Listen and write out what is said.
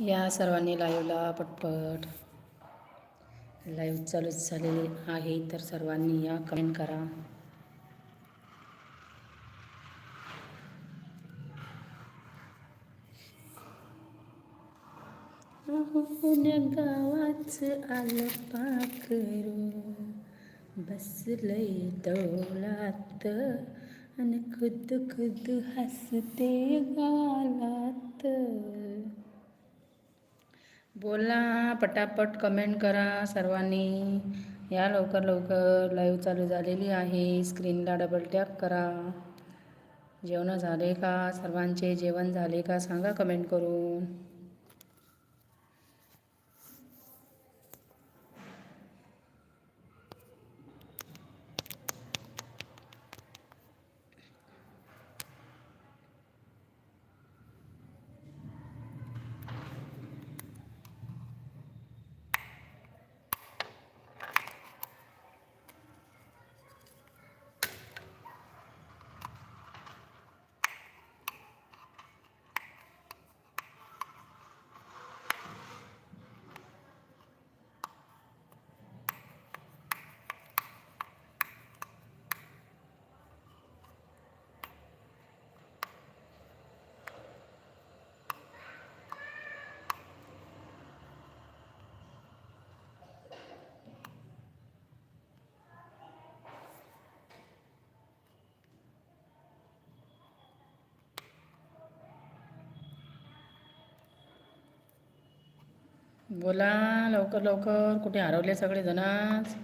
या सर्वांनी लाईव्हला पटपट. लाईव्ह चालूच झालेली आहे तर सर्वांनी या कमेंट करा. गावाच आलं पाखरू बसलंय डोलात आणि खुद खुद हसते गालात. बोला पटापट कमेंट करा सर्वांनी. या लवकर लवकर लाईव्ह चालू झालेली आहे. स्क्रीनला डबल टॅप करा. जेवण झाले का? सर्वांचे जेवण झाले का? सांगा कमेंट करून. बोला लवकर लवकर. कुठे हरवले सगळे जणच